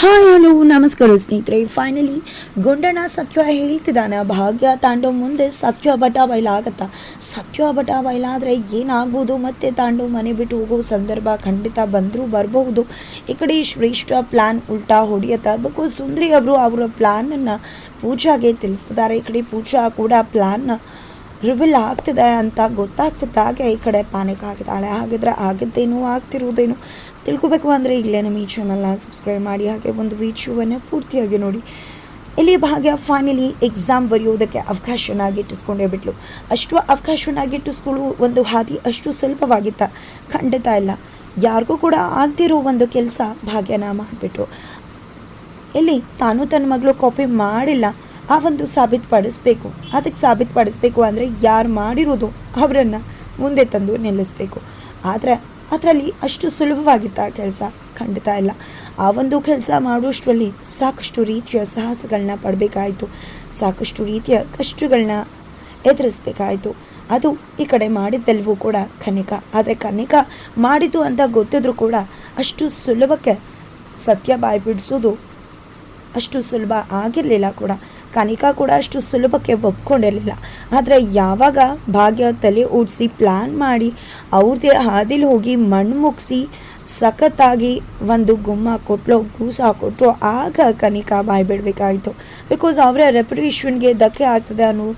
Hi, hello, ನಮಸ್ಕಾರ ಸ್ನೇಹಿತರೆ. Finally Gundanna ಸತ್ಯ ಹೇಳ್ತಿದ್ದಾನೆ. ಭಾಗ್ಯ ತಾಂಡವ್ ಮುಂದೆ ಸತ್ಯ ಬಟ ಬಯಲಾಗತ್ತ ಸತ್ಯ ಬಟ ಬಯಲಾದರೆ ಏನಾಗ್ಬೋದು ಮತ್ತೆ ತಾಂಡವ್ ಮನೆ ಬಿಟ್ಟು ಹೋಗೋ ಸಂದರ್ಭ ಖಂಡಿತ ಬಂದರೂ ಬರಬಹುದು. ಈ ಕಡೆ ಶ್ರೇಷ್ಠ ಪ್ಲ್ಯಾನ್ ಉಲ್ಟಾ ಹೊಡೆಯತ್ತ? ಬಿಕಾಸ್ ಸುಂದ್ರಿ ಅವರು ಅವರ ಪ್ಲ್ಯಾನನ್ನು ಪೂಜಾಗೆ ತಿಳಿಸ್ತಿದ್ದಾರೆ. ಈ ಕಡೆ ಪೂಜಾ ಕೂಡ ಪ್ಲ್ಯಾನ್ನ ರಿವಿಲ್ ಆಗ್ತಿದೆ ಅಂತ ಗೊತ್ತಾಗ್ತಿದ್ದಾಗೆ ಈ ಕಡೆ ಪ್ಯಾನಿಕ್ ಆಗಿದ್ದಾಳೆ. ಹಾಗಿದ್ರೆ ಆಗಿದ್ದೇನು ಆಗ್ತಿರುವುದೇನು ತಿಳ್ಕೊಬೇಕು ಅಂದರೆ ಇಲ್ಲೇ ನಮ್ಮ ಈ ಚಾನಲ್ನ ಸಬ್ಸ್ಕ್ರೈಬ್ ಮಾಡಿ. ಹಾಗೆ ಒಂದು ವಿಡಿಯೋವನ್ನು ಪೂರ್ತಿಯಾಗಿ ನೋಡಿ. ಇಲ್ಲಿ ಭಾಗ್ಯ ಫೈನಲಿ ಎಕ್ಸಾಮ್ ಬರೆಯೋದಕ್ಕೆ ಅವಕಾಶವನ್ನಾಗಿ ಗಿಟ್ಟಿಸ್ಕೊಂಡೇ ಬಿಟ್ಲು. ಅಷ್ಟು ಅವಕಾಶವನ್ನಾಗಿ ಗಿಟ್ಟಿಸ್ಕೊಳ್ಳೋ ಒಂದು ಹಾದಿ ಅಷ್ಟು ಸುಲಭವಾಗಿತ್ತ. ಖಂಡಿತ ಇಲ್ಲ. ಯಾರಿಗೂ ಕೂಡ ಆಗದಿರೋ ಒಂದು ಕೆಲಸ ಭಾಗ್ಯನ ಮಾಡಿಬಿಟ್ರು. ಇಲ್ಲಿ ತಾನು ತನ್ನ ಮಗಳು ಕಾಪಿ ಮಾಡಿಲ್ಲ. ಆ ಒಂದು ಸಾಬೀತುಪಡಿಸ್ಬೇಕು. ಅದಕ್ಕೆ ಸಾಬೀತುಪಡಿಸ್ಬೇಕು ಅಂದರೆ ಯಾರು ಮಾಡಿರೋದು ಅವರನ್ನು ಮುಂದೆ ತಂದು ನಿಲ್ಲಿಸಬೇಕು. ಆದರೆ ಅದರಲ್ಲಿ ಅಷ್ಟು ಸುಲಭವಾಗಿತ್ತ ಕೆಲಸ ಖಂಡಿತ ಇಲ್ಲ. ಆ ಒಂದು ಕೆಲಸ ಮಾಡುವಷ್ಟರಲ್ಲಿ ಸಾಕಷ್ಟು ರೀತಿಯ ಸಾಹಸಗಳನ್ನ ಪಡಬೇಕಾಯಿತು. ಸಾಕಷ್ಟು ರೀತಿಯ ಕಷ್ಟಗಳನ್ನ ಎದುರಿಸ್ಬೇಕಾಯಿತು. ಅದು ಈ ಕಡೆ ಮಾಡಿದ್ದೆಲ್ಲವೂ ಕೂಡ ಕನಿಕ. ಆದರೆ ಕನಿಕ ಮಾಡಿದ್ದು ಅಂತ ಗೊತ್ತಿದ್ರೂ ಕೂಡ ಅಷ್ಟು ಸುಲಭಕ್ಕೆ ಸತ್ಯ ಬಾಯಿ ಬಿಡಿಸೋದು ಅಷ್ಟು ಸುಲಭ ಆಗಿರಲಿಲ್ಲ ಕೂಡ. ಕನಿಕಾ ಕೂಡ ಅಷ್ಟು ಸುಲಭಕ್ಕೆ ಒಪ್ಕೊಂಡಿರಲಿಲ್ಲ. ಆದರೆ ಯಾವಾಗ ಭಾಗ್ಯ ತಲೆ ಓಡಿಸಿ ಪ್ಲ್ಯಾನ್ ಮಾಡಿ ಅವ್ರದ್ದೇ ಹಾದಿಲಿ ಹೋಗಿ ಮಣ್ಣು ಮುಗಿಸಿ ಸಖತ್ತಾಗಿ ಒಂದು ಗುಮ್ಮ ಕೊಟ್ಲು ಗೂಸ ಕೊಟ್ಟರು ಆಗ ಕನಿಕಾ ಬಾಯ್ ಬಿಡಬೇಕಾಯಿತು. ಬಿಕಾಸ್ ಅವರ ರೆಪ್ಯುಟೇಷನ್ಗೆ ಧಕ್ಕೆ ಆಗ್ತದೆ ಅನ್ನೋ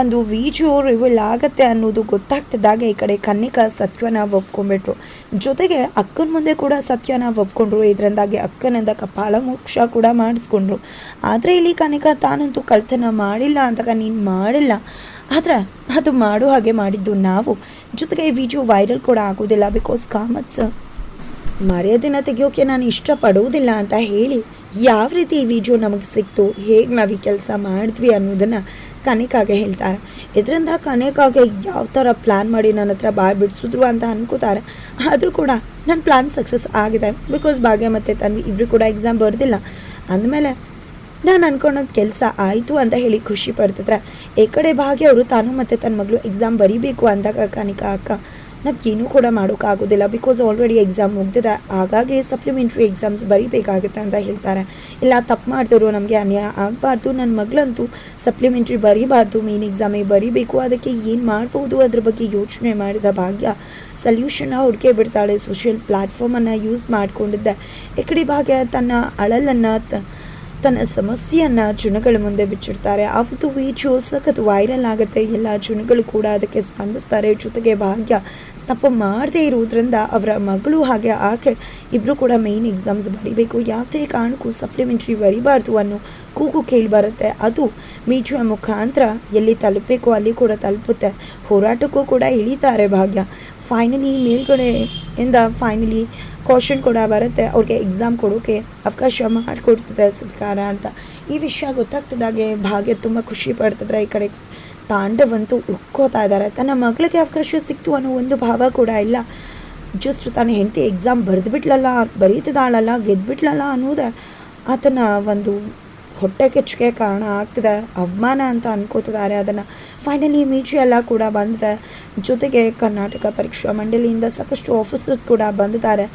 ಒಂದು ವಿಡಿಯೋ ರಿವೀಲ್ ಆಗತ್ತೆ ಅನ್ನೋದು ಗೊತ್ತಾಗ್ತಿದ್ದಾಗ ಈ ಕಡೆ ಕನ್ನಿಕಾ ಸತ್ಯನ ಒಪ್ಕೊಂಡ್ಬಿಟ್ರು. ಜೊತೆಗೆ ಅಕ್ಕನ ಮುಂದೆ ಕೂಡ ಸತ್ಯನ ಒಪ್ಕೊಂಡ್ರು. ಇದರಿಂದಾಗಿ ಅಕ್ಕನಿಂದ ಕಪಾಳ ಮೋಕ್ಷ ಕೂಡ ಮಾಡಿಸ್ಕೊಂಡ್ರು. ಆದರೆ ಇಲ್ಲಿ ಕನಿಕಾ ತಾನಂತೂ ಕಳ್ತನ ಮಾಡಿಲ್ಲ ಅಂತ ನೀನು ಮಾಡಿಲ್ಲ. ಆದರೆ ಅದು ಮಾಡೋ ಹಾಗೆ ಮಾಡಿದ್ದು ನಾವು. ಜೊತೆಗೆ ಈ ವಿಡಿಯೋ ವೈರಲ್ ಕೂಡ ಆಗೋದಿಲ್ಲ ಬಿಕಾಸ್ ಕಾಮತ್ಸ್ ಮರ್ಯಾದೆನ ತೆಗಿಯೋಕೆ ನಾನು ಇಷ್ಟಪಡುವುದಿಲ್ಲ ಅಂತ ಹೇಳಿ ಯಾವ ರೀತಿ ಈ ವಿಡಿಯೋ ನಮಗೆ ಸಿಕ್ತು, ಹೇಗೆ ನಾವು ಈ ಕೆಲಸ ಮಾಡಿದ್ವಿ ಅನ್ನೋದನ್ನು ಕನಿಕಾಗೆ ಹೇಳ್ತಾರೆ. ಇದರಿಂದ ಕನಿಕಾಗೆ ಯಾವ ಥರ ಪ್ಲ್ಯಾನ್ ಮಾಡಿ ನನ್ನ ಹತ್ರ ಬಾಯ್ ಬಿಡಿಸಿದ್ರು ಅಂತ ಅನ್ಕೋತಾರೆ. ಆದರೂ ಕೂಡ ನನ್ನ ಪ್ಲ್ಯಾನ್ ಸಕ್ಸಸ್ ಆಗಿದೆ. ಬಿಕಾಸ್ ಭಾಗ್ಯ ಮತ್ತು ತನ್ವಿ ಇಬ್ಬರು ಕೂಡ ಎಕ್ಸಾಮ್ ಬರ್ದಿಲ್ಲ. ಅಂದಮೇಲೆ ನಾನು ಅನ್ಕೊಂಡೊಂದು ಕೆಲಸ ಆಯಿತು ಅಂತ ಹೇಳಿ ಖುಷಿ ಪಡ್ತಿದ್ರೆ ಈ ಕಡೆ ಭಾಗ್ಯ ಅವರು ತಾನು ಮತ್ತು ತನ್ನ ಮಗಳು ಎಕ್ಸಾಮ್ ಬರೀಬೇಕು ಅಂದಾಗ ಕನಿಕಾ ಅಕ್ಕ ನಾವು ಏನೂ ಕೂಡ ಮಾಡೋಕ್ಕಾಗೋದಿಲ್ಲ ಬಿಕಾಸ್ ಆಲ್ರೆಡಿ ಎಕ್ಸಾಮ್ ಮುಗ್ದಿದೆ. ಹಾಗಾಗಿ ಸಪ್ಲಿಮೆಂಟ್ರಿ ಎಕ್ಸಾಮ್ಸ್ ಬರೀಬೇಕಾಗುತ್ತೆ ಅಂತ ಹೇಳ್ತಾರೆ. ಇಲ್ಲ, ತಪ್ಪು ಮಾಡ್ತಿರೋ ನಮಗೆ ಅನ್ಯಾಯ ಆಗಬಾರ್ದು. ನನ್ನ ಮಗಳಂತೂ ಸಪ್ಲಿಮೆಂಟ್ರಿ ಬರೀಬಾರ್ದು ಮೇನ್ ಎಕ್ಸಾಮೇ ಬರೀಬೇಕು. ಅದಕ್ಕೆ ಏನು ಮಾಡ್ಬೋದು? ಅದ್ರ ಬಗ್ಗೆ ಯೋಚನೆ ಮಾಡಿದ ಭಾಗ್ಯ ಸಲ್ಯೂಷನ್ನ ಹುಡುಕೇ ಬಿಡ್ತಾಳೆ. Social ಪ್ಲ್ಯಾಟ್ಫಾರ್ಮನ್ನು use ಮಾಡಿಕೊಂಡಿದ್ದೆ. ಈ ಭಾಗ್ಯ ತನ್ನ ಅಳಲನ್ನು ತನ್ನ ಸಮಸ್ಯೆಯನ್ನು ಜನಗಳ ಮುಂದೆ ಬಿಚ್ಚಿಡ್ತಾರೆ. ಅವತ್ತು ವಿಡಿಯೋ ಸಖತ್ ವೈರಲ್ ಆಗುತ್ತೆ. ಎಲ್ಲ ಜನಗಳು ಕೂಡ ಅದಕ್ಕೆ ಸ್ಪಂದಿಸ್ತಾರೆ. ಜೊತೆಗೆ ಭಾಗ್ಯ ತಪ್ಪು ಮಾಡದೇ ಇರುವುದರಿಂದ ಅವರ ಮಗಳು ಹಾಗೆ ಆಕೆ ಇಬ್ಬರು ಕೂಡ ಮೇಯ್ನ್ ಎಕ್ಸಾಮ್ಸ್ ಬರೀಬೇಕು. ಯಾವುದೇ ಕಾರಣಕ್ಕೂ ಸಪ್ಲಿಮೆಂಟ್ರಿ ಬರೀಬಾರ್ದು ಅನ್ನೋ ಕೂಗು ಕೇಳಿಬರುತ್ತೆ. ಅದು ಮೀಚುವ ಮುಖಾಂತರ ಎಲ್ಲಿ ತಲುಪಬೇಕು ಅಲ್ಲಿ ಕೂಡ ತಲುಪುತ್ತೆ. ಹೋರಾಟಕ್ಕೂ ಕೂಡ ಇಳಿತಾರೆ ಭಾಗ್ಯ. ಫೈನಲಿ ಮೇಲ್ಗಡೆಯಿಂದ ಫೈನಲಿ ಕ್ವಶನ್ ಕೂಡ ಬರುತ್ತೆ. ಅವ್ರಿಗೆ ಎಕ್ಸಾಮ್ ಕೊಡೋಕೆ ಅವಕಾಶ ಮಾಡಿಕೊಡ್ತದೆ ಸರ್ಕಾರ ಅಂತ. ಈ ವಿಷಯ ಗೊತ್ತಾಗ್ತದಾಗೆ ಭಾಗ್ಯ ತುಂಬ ಖುಷಿ ಪಡ್ತಿದ್ರೆ ಈ ಕಡೆ. ತಾಂಡವಂತೂ ಉಕ್ಕೋತಾ ಇದ್ದಾರೆ. ತನ್ನ ಮಗಳಿಗೆ ಅವಕಾಶ ಸಿಕ್ತು ಅನ್ನೋ ಒಂದು ಭಾವ ಕೂಡ ಇಲ್ಲ. ಜಸ್ಟ್ ತನ್ನ ಹೆಂಡತಿ ಎಕ್ಸಾಮ್ ಬರೆದ್ಬಿಟ್ಲಲ್ಲ, ಬರೀತಿದ್ದಾಳಲ್ಲ, ಗೆದ್ಬಿಟ್ಲಲ್ಲ ಅನ್ನೋದೇ ಆತನ ಒಂದು ಹೊಟ್ಟೆ ಕೆಚ್ಚಿಗೆ ಕಾರಣ ಆಗ್ತಿದೆ. ಅವಮಾನ ಅಂತ ಅನ್ಕೋತಿದ್ದಾರೆ. ಅದನ್ನು ಫೈನಲಿ ಮೀಡಿಯಾ ಎಲ್ಲ ಕೂಡ ಬಂದಿದೆ. ಜೊತೆಗೆ ಕರ್ನಾಟಕ ಪರೀಕ್ಷಾ ಮಂಡಳಿಯಿಂದ ಸಾಕಷ್ಟು ಆಫೀಸರ್ಸ್ ಕೂಡ ಬಂದಿದ್ದಾರೆ.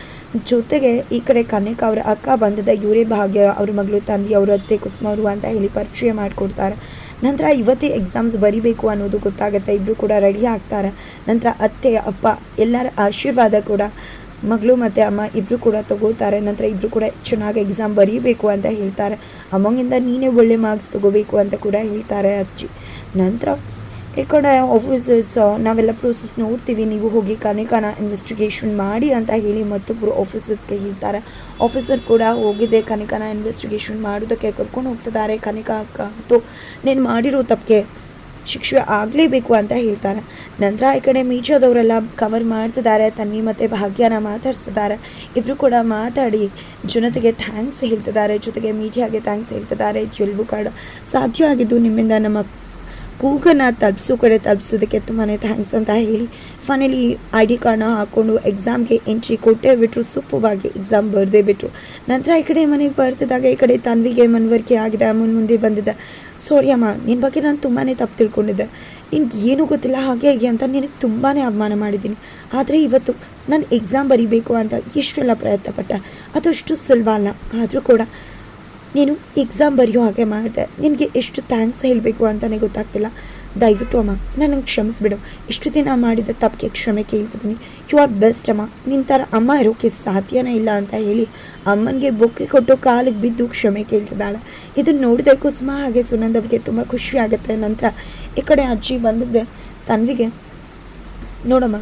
ಜೊತೆಗೆ ಈ ಕಡೆ ಕನ್ಯಕ ಅವರ ಅಕ್ಕ ಬಂದಿದೆ. ಇವರೇ ಭಾಗ್ಯ ಅವ್ರ ಮಗಳು ತಂದೆ ಅವರ ಅತ್ತೆ ಕುಸುಮರು ಅಂತ ಹೇಳಿ ಪರಿಚಯ ಮಾಡಿಕೊಡ್ತಾರೆ. ನಂತರ ಇವತ್ತೇ ಎಕ್ಸಾಮ್ಸ್ ಬರಿಬೇಕು ಅನ್ನೋದು ಗೊತ್ತಾಗುತ್ತೆ ಇಬ್ಬರು ಕೂಡ ರೆಡಿ ಆಗ್ತಾರೆ. ನಂತರ ಅತ್ತೆ, ಅಪ್ಪ ಎಲ್ಲರ ಆಶೀರ್ವಾದ ಕೂಡ ಮಗಳು ಮತ್ತು ಅಮ್ಮ ಇಬ್ಬರು ಕೂಡ ತಗೋತಾರೆ ನಂತರ ಇಬ್ಬರು ಕೂಡ ಚೆನ್ನಾಗಿ ಎಕ್ಸಾಮ್ ಬರೀಬೇಕು ಅಂತ ಹೇಳ್ತಾರೆ. ಅಮ್ಮಂಗಿಂದ ನೀನೇ ಒಳ್ಳೆ ಮಾರ್ಕ್ಸ್ ತಗೋಬೇಕು ಅಂತ ಕೂಡ ಹೇಳ್ತಾರೆ ಅಜ್ಜಿ. ನಂತರ ಈ ಕಡೆ ಆಫೀಸರ್ಸ್ ನಾವೆಲ್ಲ ಪ್ರೋಸೆಸ್ ನೋಡ್ತೀವಿ. ನೀವು ಹೋಗಿ ಕನಿಕಾನ ಇನ್ವೆಸ್ಟಿಗೇಷನ್ ಮಾಡಿ ಅಂತ ಹೇಳಿ ಮತ್ತೊಬ್ಬರು ಆಫೀಸರ್ಸ್ಗೆ ಹೇಳ್ತಾರೆ. ಆಫೀಸರ್ ಕೂಡ ಹೋಗಿದೆ ಕನಿಕಾನ ಇನ್ವೆಸ್ಟಿಗೇಷನ್ ಮಾಡೋದಕ್ಕೆ ಕರ್ಕೊಂಡು ಹೋಗ್ತಿದ್ದಾರೆ. ಕನಿಕ ಅಕ್ಕ ಅಂತೂ ನೀನು ಮಾಡಿರೋ ತಪ್ಪಿಗೆ ಶಿಕ್ಷೆ ಆಗಲೇಬೇಕು ಅಂತ ಹೇಳ್ತಾರೆ. ನಂತರ ಈ ಕಡೆ ಮೀಜಾದವರೆಲ್ಲ ಕವರ್ ಮಾಡ್ತಿದ್ದಾರೆ. ತನ್ವಿ ಮತ್ತು ಭಾಗ್ಯನ ಮಾತಾಡ್ಸಿದ್ದಾರೆ. ಇಬ್ಬರು ಕೂಡ ಮಾತಾಡಿ ಜನತೆಗೆ ಥ್ಯಾಂಕ್ಸ್ ಹೇಳ್ತಿದ್ದಾರೆ. ಜೊತೆಗೆ ಮೀಡಿಯಾಗೆ ಥ್ಯಾಂಕ್ಸ್ ಹೇಳ್ತಿದ್ದಾರೆ. ಎಲ್ಲವೂ ಕೂಡ ಸಾಧ್ಯ ಆಗಿದ್ದು ನಿಮ್ಮಿಂದ ನಮ್ಮ ಕೂಗನ್ನು ತಲುಪಿಸೋ ಕಡೆ ತಲುಪಿಸೋದಕ್ಕೆ ತುಂಬಾ ಥ್ಯಾಂಕ್ಸ್ ಅಂತ ಹೇಳಿ ಫೈನಲಿ ಐ ಡಿ ಕಾರ್ಡ್ನ ಹಾಕ್ಕೊಂಡು ಎಕ್ಸಾಮ್ಗೆ ಎಂಟ್ರಿ ಕೊಟ್ಟೇ ಬಿಟ್ಟರು ಸೂಪವಾಗಿ ಎಕ್ಸಾಮ್ ಬರೆದೇ ಬಿಟ್ಟರು ನಂತರ ಈ ಕಡೆ ಮನೆಗೆ ಬರ್ತಿದ್ದಾಗ ಈ ಕಡೆ ತನ್ವಿಗೆ ಮನವರಿಕೆ ಆಗಿದೆ ಮುನ್ ಮುಂದೆ ಬಂದಿದ್ದೆ ಸಾರಿ ಅಮ್ಮ ನಿನ್ನ ಬಗ್ಗೆ ನಾನು ತುಂಬಾ ತಪ್ಪು ತಿಳ್ಕೊಂಡಿದ್ದೆ. ನಿನ್ಗೆ ಏನೂ ಗೊತ್ತಿಲ್ಲ, ಹಾಗೆ ಹಾಗೆ ಅಂತ ನಿನಗೆ ತುಂಬಾ ಅವಮಾನ ಮಾಡಿದ್ದೀನಿ. ಆದರೆ ಇವತ್ತು ನಾನು ಎಕ್ಸಾಮ್ ಬರಿಬೇಕು ಅಂತ ಎಷ್ಟೆಲ್ಲ ಪ್ರಯತ್ನ ಪಟ್ಟೆ ಅದಷ್ಟು ಸುಲಭ ಅಲ್ಲ. ಆದರೂ ಕೂಡ ನೀನು ಎಕ್ಸಾಮ್ ಬರೆಯೋ ಹಾಗೆ ಮಾಡಿದೆ. ನಿನಗೆ ಎಷ್ಟು ಥ್ಯಾಂಕ್ಸ್ ಹೇಳಬೇಕು ಅಂತಲೇ ಗೊತ್ತಾಗ್ತಿಲ್ಲ. ದಯವಿಟ್ಟು ಅಮ್ಮ ನನಗೆ ಕ್ಷಮಿಸ್ಬಿಡು. ಇಷ್ಟು ದಿನ ಮಾಡಿದ ತಪ್ಪಿಗೆ ಕ್ಷಮೆ ಕೇಳ್ತಿದ್ದೀನಿ. ಯು ಆರ್ ಬೆಸ್ಟ್ ಅಮ್ಮ. ನಿನ್ನ ಥರ ಅಮ್ಮ ಇರೋಕ್ಕೆ ಸಾಧ್ಯನೇ ಇಲ್ಲ ಅಂತ ಹೇಳಿ ಅಮ್ಮನಿಗೆ ಬೊಕ್ಕೆ ಕೊಟ್ಟು ಕಾಲಿಗೆ ಬಿದ್ದು ಕ್ಷಮೆ ಕೇಳ್ತಿದ್ದಾಳೆ. ಇದನ್ನು ನೋಡಿದೆ ಕುಸುಮ ಹಾಗೆ ಸುನಂದ್ ಅವರಿಗೆ ತುಂಬ ಖುಷಿ ಆಗುತ್ತೆ. ನಂತರ ಈ ಕಡೆ ಅಜ್ಜಿ ಬಂದಿದ್ದೆ ತನ್ವಿಗೆ, ನೋಡಮ್ಮ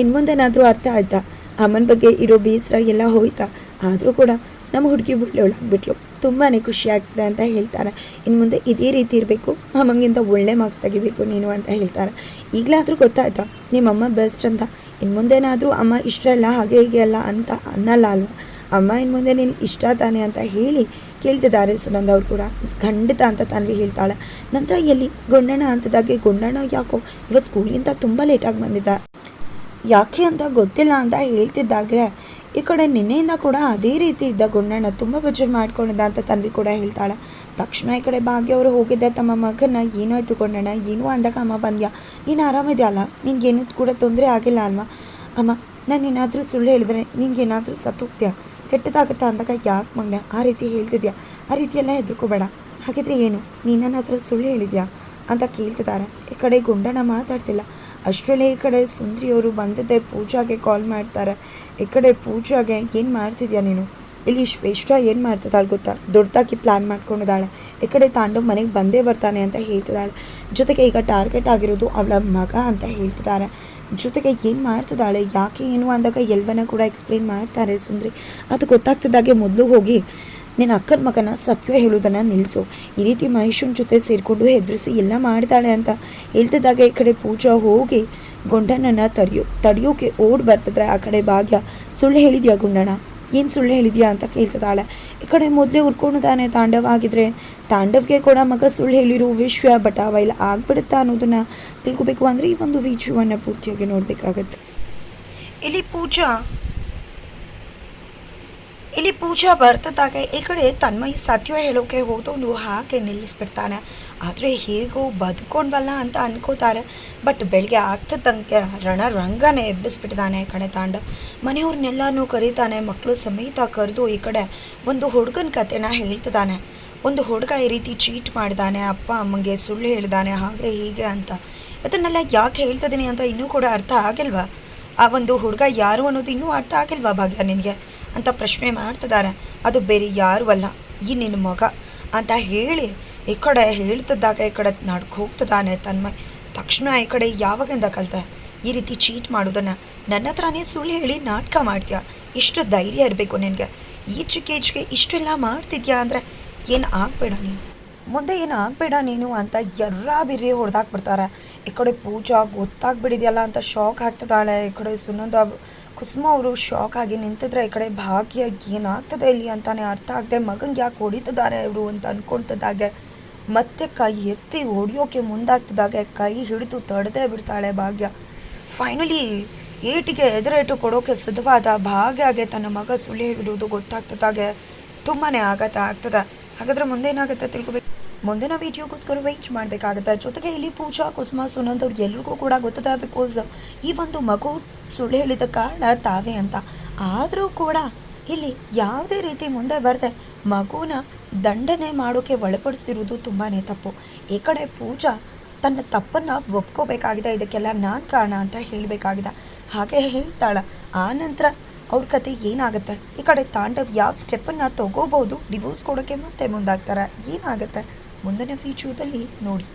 ಇನ್ನು ಮುಂದೆನಾದರೂ ಅರ್ಥ ಆಯ್ತಾ? ಅಮ್ಮನ ಬಗ್ಗೆ ಇರೋ ಬೇಸರ ಎಲ್ಲ ಹೋಯ್ತಾ? ಆದರೂ ಕೂಡ ನಮ್ಮ ಹುಡುಗಿ ಒಳ್ಳೆಯವಳಾಗ್ಬಿಟ್ಲು ತುಂಬಾ ಖುಷಿ ಆಗ್ತದೆ ಅಂತ ಹೇಳ್ತಾರೆ. ಇನ್ನು ಮುಂದೆ ಇದೇ ರೀತಿ ಇರಬೇಕು. ಅಮ್ಮಂಗಿಂತ ಒಳ್ಳೆ ಮಾರ್ಕ್ಸ್ ತೆಗಿಬೇಕು ನೀನು ಅಂತ ಹೇಳ್ತಾರೆ. ಈಗಲಾದರೂ ಗೊತ್ತಾಯ್ತಾ? ನಿಮ್ಮಮ್ಮ ಬೆಸ್ಟ್ ಅಂತ. ಇನ್ನು ಮುಂದೇನಾದರೂ ಅಮ್ಮ ಇಷ್ಟ ಇಲ್ಲ, ಹಾಗೆ ಹೀಗೆ ಅಲ್ಲ ಅಂತ ಅನ್ನಲ್ಲ ಅಲ್ವಾ? ಅಮ್ಮ ಇನ್ನು ಮುಂದೆ ನಿನಗೆ ಇಷ್ಟ ತಾನೆ ಅಂತ ಹೇಳಿ ಕೇಳ್ತಿದ್ದಾರೆ ಸುನಂದ ಅವ್ರು ಕೂಡ. ಖಂಡಿತ ಅಂತ ತನ್ವಿ ಹೇಳ್ತಾಳೆ. ನಂತರ ಎಲ್ಲಿ? ಗೊಂಡಣ್ಣ ಅಂತದಾಗೆ ಗೊಂಡಣ್ಣ ಯಾಕೋ ಇವತ್ತು ಸ್ಕೂಲಿಂದ ತುಂಬ ಲೇಟಾಗಿ ಬಂದಿದ್ದ. ಯಾಕೆ ಅಂತ ಗೊತ್ತಿಲ್ಲ ಅಂತ ಹೇಳ್ತಿದ್ದಾಗಲೇ ಈ ಕಡೆ ನಿನ್ನೆಯಿಂದ ಕೂಡ ಅದೇ ರೀತಿ ಇದ್ದ ಗುಂಡಣ್ಣ ತುಂಬ ಬೇಜಾರು ಮಾಡ್ಕೊಂಡಿದ್ದ ಅಂತ ತನ್ವಿ ಕೂಡ ಹೇಳ್ತಾಳೆ. ತಕ್ಷಣ ಈ ಕಡೆ ಭಾಗ್ಯ ಅವರು ಹೋಗಿದ್ದೆ, ತಮ್ಮ ಮಗನ ಏನೋ ಆಯ್ತು ಗುಂಡಣ್ಣ, ಏನೋ ಅಂದಾಗ ಅಮ್ಮ ಬಂದ್ಯಾ? ನೀನು ಆರಾಮಿದೆಯಲ್ಲ ನಿನ್ಗೇನು ಕೂಡ ತೊಂದರೆ ಆಗಿಲ್ಲ ಅಲ್ವಾ? ಅಮ್ಮ, ನಾನು ಏನಾದರೂ ಸುಳ್ಳು ಹೇಳಿದ್ರೆ ನಿನಗೇನಾದರೂ ಸತ್ತೋಗ್ತೀಯಾ? ಕೆಟ್ಟದಾಗುತ್ತಾ ಅಂದಾಗ ಯಾಕೆ ಮಗನ? ಆ ರೀತಿ ಹೇಳ್ತಿದ್ಯಾ? ಆ ರೀತಿಯೆಲ್ಲ ಹೆದರ್ಕೋಬೇಡ. ಹಾಗಿದ್ರೆ ಏನು? ನೀನು ನನ್ನ ಹತ್ರ ಸುಳ್ಳು ಹೇಳಿದ್ಯಾ? ಅಂತ ಕೇಳ್ತಿದ್ದಾರೆ. ಈ ಕಡೆ ಗುಂಡಣ್ಣ ಮಾತಾಡ್ತಿಲ್ಲ. ಅಷ್ಟರಲ್ಲೇ ಈ ಕಡೆ ಸುಂದ್ರಿಯವರು ಬಂದಿದ್ದೆ, ಪೂಜಾಗೆ ಕಾಲ್ ಮಾಡ್ತಾರೆ. ಈ ಕಡೆ ಪೂಜಾಗೆ ಏನು ಮಾಡ್ತಿದ್ಯಾ ನೀನು? ಇಲ್ಲಿ ಶ್ರೇಷ್ಠ ಏನು ಮಾಡ್ತಿದ್ದಾಳೆ ಗೊತ್ತಾ? ದೊಡ್ಡದಾಗಿ ಪ್ಲ್ಯಾನ್ ಮಾಡ್ಕೊಂಡಿದ್ದಾಳೆ. ಈ ಕಡೆ ತಾಂಡವ್ ಮನೆಗೆ ಬಂದೇ ಬರ್ತಾನೆ ಅಂತ ಹೇಳ್ತಿದ್ದಾಳೆ. ಜೊತೆಗೆ ಈಗ ಟಾರ್ಗೆಟ್ ಆಗಿರೋದು ಅವಳ ಮಗ ಅಂತ ಹೇಳ್ತಿದ್ದಾರೆ. ಜೊತೆಗೆ ಏನು ಮಾಡ್ತಿದ್ದಾಳೆ? ಯಾಕೆ ಏನು ಅಂದಾಗ ಎಲ್ವನ ಕೂಡ ಎಕ್ಸ್ಪ್ಲೇನ್ ಮಾಡ್ತಾರೆ ಸುಂದ್ರಿ. ಅದು ಗೊತ್ತಾಗ್ತಿದ್ದಾಗೆ ಮೊದಲು ಹೋಗಿ ನಿನ್ನ ಅಕ್ಕನ ಮಗನ ಸತ್ಯ ಹೇಳೋದನ್ನು ನಿಲ್ಲಿಸು ಈ ರೀತಿ ಮಹೇಶನ ಜೊತೆ ಸೇರಿಕೊಂಡು ಹೆದರಿಸಿ ಎಲ್ಲ ಮಾಡ್ತಾಳೆ ಅಂತ ಹೇಳ್ತಿದ್ದಾಗ ಈ ಕಡೆ ಪೂಜಾ ಹೋಗಿ ಗುಂಡಣ್ಣನ ತಡೆಯೋ, ತಡೆಯೋಕೆ ಓಡ್ ಬರ್ತಿದ್ರೆ ಆ ಕಡೆ ಭಾಗ್ಯ. ಸುಳ್ಳು ಹೇಳಿದ್ಯಾ ಗುಂಡಣ್ಣ? ಏನು ಸುಳ್ಳು ಹೇಳಿದ್ಯಾ ಅಂತ ಕೇಳ್ತಿದ್ದಾಳೆ. ಈ ಕಡೆ ಮೊದಲೇ ಉರ್ಕೊಂಡಿದ್ದಾನೆ ತಾಂಡವ ಆಗಿದ್ರೆ. ತಾಂಡವ್ಗೆ ಕೂಡ ಮಗ ಸುಳ್ಳು ಹೇಳಿರೋ, ವಿಶ್ವ ಬಟ್ ಅವ ಇಲ್ಲ ಆಗ್ಬಿಡುತ್ತಾ ಅನ್ನೋದನ್ನ ತಿಳ್ಕೊಬೇಕು ಅಂದರೆ ಈ ಒಂದು ವಿಷಯವನ್ನು ಪೂರ್ತಿಯಾಗಿ ನೋಡಬೇಕಾಗತ್ತೆ. ಇಲ್ಲಿ ಪೂಜಾ ಇಲ್ಲಿ ಪೂಜಾ ಬರ್ತದಾಗೆ ಈ ಕಡೆ ತನ್ಮಯಿ ಸತ್ಯ ಹೇಳೋಕೆ ಹೋದವನು ಹಾಗೆ ನಿಲ್ಲಿಸ್ಬಿಡ್ತಾನೆ. ಆದರೆ ಹೇಗೋ ಬದುಕೊಂಡ್ವಲ್ಲ ಅಂತ ಅನ್ಕೋತಾರೆ. ಬಟ್ ಬೆಳಗ್ಗೆ ಆಗ್ತದಂಗೆ ರಣರಂಗನೇ ಎಬ್ಬಿಸ್ಬಿಟ್ಟಿದ್ದಾನೆ ಈ ಕಡೆ ತಾಂಡ. ಮನೆಯವ್ರನ್ನೆಲ್ಲನೂ ಕರೀತಾನೆ ಮಕ್ಕಳು ಸಮೇತ ಕರೆದು ಈ ಕಡೆ ಒಂದು ಹುಡುಗನ ಕಥೆನ ಹೇಳ್ತಿದ್ದಾನೆ ಒಂದು ಹುಡುಗ ಈ ರೀತಿ ಚೀಟ್ ಮಾಡಿದಾನೆ, ಅಪ್ಪ ಅಮ್ಮಂಗೆ ಸುಳ್ಳು ಹೇಳಿದಾನೆ, ಹಾಗೆ ಹೀಗೆ ಅಂತ. ಅದನ್ನೆಲ್ಲ ಯಾಕೆ ಹೇಳ್ತಿದ್ದೀನಿ ಅಂತ ಇನ್ನೂ ಕೂಡ ಅರ್ಥ ಆಗಿಲ್ವಾ? ಆ ಒಂದು ಹುಡುಗ ಯಾರು ಅನ್ನೋದು ಇನ್ನೂ ಅರ್ಥ ಆಗಿಲ್ವಾ ಭಾಗ್ಯ ನಿನಗೆ? ಅಂತ ಪ್ರಶ್ನೆ ಮಾಡ್ತಿದ್ದಾರೆ. ಅದು ಬೇರೆ ಯಾರೂ ಅಲ್ಲ, ಈ ನಿನ್ನ ಮಗ ಅಂತ ಹೇಳಿ ಈ ಕಡೆ ಹೇಳ್ತಿದ್ದಾಗ ಈ ಕಡೆ ನಡ್ಕೊ ಹೋಗ್ತದಾನೆ ತನ್ಮಯ್. ತಕ್ಷಣ ಈ ಕಡೆ ಯಾವಾಗಿಂದ ಕಲಿತೆ? ಈ ರೀತಿ ಚೀಟ್ ಮಾಡೋದನ್ನು? ನನ್ನ ಹತ್ರನೇ ಸುಳ್ಳು ಹೇಳಿ ನಾಟಕ ಮಾಡ್ತೀಯ? ಇಷ್ಟು ಧೈರ್ಯ ಇರಬೇಕು ನಿನಗೆ. ಈಚೆಗೆ ಈಚೆಗೆ ಇಷ್ಟೆಲ್ಲ ಮಾಡ್ತಿದ್ಯಾ ಅಂದರೆ ಏನು ಆಗಬೇಡ ನೀನು? ಮುಂದೆ ಏನು ಆಗಬೇಡ ನೀನು ಅಂತ ಎರ್ರ ಬಿರ್ರಿ ಹೊಡೆದಾಕ್ಬಿಡ್ತಾರೆ. ಈ ಕಡೆ ಪೂಜಾ ಗೊತ್ತಾಗ್ಬಿಡಿದೆಯಲ್ಲ ಅಂತ ಶಾಕ್ ಆಗ್ತದಾಳೆ ಈ ಕಡೆ ಸುನಂದ ಕುಸುಮ ಅವರು ಶಾಕ್ ಆಗಿ ನಿಂತಿದ್ರೆ ಈ ಕಡೆ ಭಾಗ್ಯ ಏನಾಗ್ತದೆ ಇಲ್ಲಿ ಅಂತಾನೆ ಅರ್ಥ ಆಗದೆ ಮಗಂಗೆ ಯಾಕೆ ಹೊಡಿತಿದ್ದಾರೆ ಇವರು ಅಂತ ಅನ್ಕೊಳ್ತಿದ್ದಾಗೆ ಮತ್ತೆ ಕೈ ಎತ್ತಿ ಹೊಡಿಯೋಕೆ ಮುಂದಾಗ್ತಿದ್ದಾಗೆ ಕೈ ಹಿಡಿದು ತಡೆದೇ ಬಿಡ್ತಾಳೆ ಭಾಗ್ಯ. ಫೈನಲಿ ಏಟಿಗೆ ಎದುರೇಟು ಕೊಡೋಕೆ ಸಿದ್ಧವಾದ ಭಾಗ್ಯಗೆ ತನ್ನ ಮಗ ಸುಳ್ಳು ಹಿಡಿದು ಗೊತ್ತಾಗ್ತದಾಗೆ. ತುಂಬಾ ಆಘಾತ ಆಗ್ತದೆ. ಹಾಗಾದ್ರೆ ಮುಂದೆ ಏನಾಗುತ್ತೆ ತಿಳ್ಕೊಬೇಕು? ಮುಂದಿನ ವಿಡಿಯೋಗೋಸ್ಕರ ವೆಯ್ಟ್ ಮಾಡಬೇಕಾಗುತ್ತೆ. ಜೊತೆಗೆ ಇಲ್ಲಿ ಪೂಜಾ, ಕುಸುಮ, ಸುನಂದ್ ಅವ್ರು ಎಲ್ರಿಗೂ ಕೂಡ ಗೊತ್ತದೆ ಬಿಕಾಸ್ ಈ ಒಂದು ಮಗು ಸುಳ್ಳು ಹೇಳಿದ ಕಾರಣ ತಾವೇ ಅಂತ. ಆದರೂ ಕೂಡ ಇಲ್ಲಿ ಯಾವುದೇ ರೀತಿ ಮುಂದೆ ಬರದೆ ಮಗುನ ದಂಡನೆ ಮಾಡೋಕ್ಕೆ ಒಳಪಡಿಸ್ತಿರೋದು ತುಂಬಾ ತಪ್ಪು. ಈ ಕಡೆ ಪೂಜಾ ತನ್ನ ತಪ್ಪನ್ನು ಒಪ್ಕೋಬೇಕಾಗಿದೆ. ಇದಕ್ಕೆಲ್ಲ ನಾನು ಕಾರಣ ಅಂತ ಹೇಳಬೇಕಾಗಿದೆ. ಹಾಗೆ ಹೇಳ್ತಾಳ. ಆ ನಂತರ ಅವ್ರ ಕತೆ ಏನಾಗುತ್ತೆ? ಈ ಕಡೆ ತಾಂಡವ್ ಯಾವ ಸ್ಟೆಪ್ಪನ್ನು ತಗೋಬೋದು? ಡಿವೋರ್ಸ್ ಕೊಡೋಕ್ಕೆ ಮತ್ತೆ ಮುಂದಾಗ್ತಾರೆ. ಏನಾಗುತ್ತೆ? ಮುಂದಿನ ವಿಡಿಯೋದಲ್ಲಿ ನೋಡಿ.